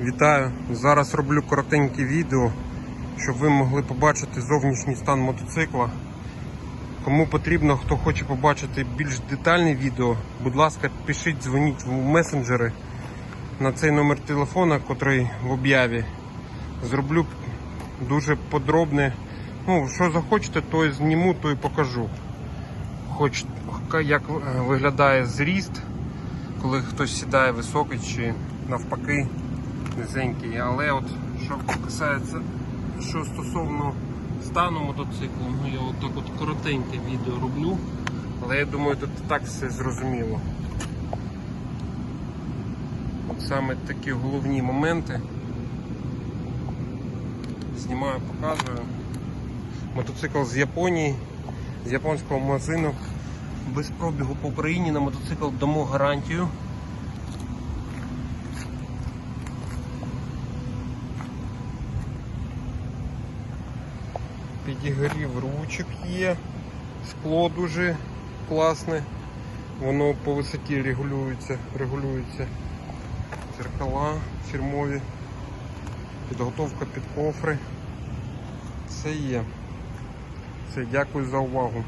Вітаю! Зараз роблю коротеньке відео, щоб ви могли побачити зовнішній стан мотоцикла. Кому потрібно, хто хоче побачити більш детальне відео, будь ласка, пишіть, дзвоніть в месенджери на цей номер телефона, котрий в об'яві. Зроблю дуже подробне. Ну, що захочете, то і зніму, то і покажу. Хоч як е, виглядає зріст, коли хтось сідає високий чи навпаки низенький. Але от що касається, що стосовно стану мотоциклу, ну я от так от коротеньке відео роблю, але я думаю, тут так все зрозуміло. От саме такі головні моменти. Знімаю, показую. Мотоцикл з Японії, з японського магазину. Без пробігу по Україні на мотоцикл дамо гарантію. Підігрів ручок є, скло дуже класне, воно по висоті регулюється, регулюється. Зеркала фірмові, підготовка під кофри. Все є. Все, дякую за увагу.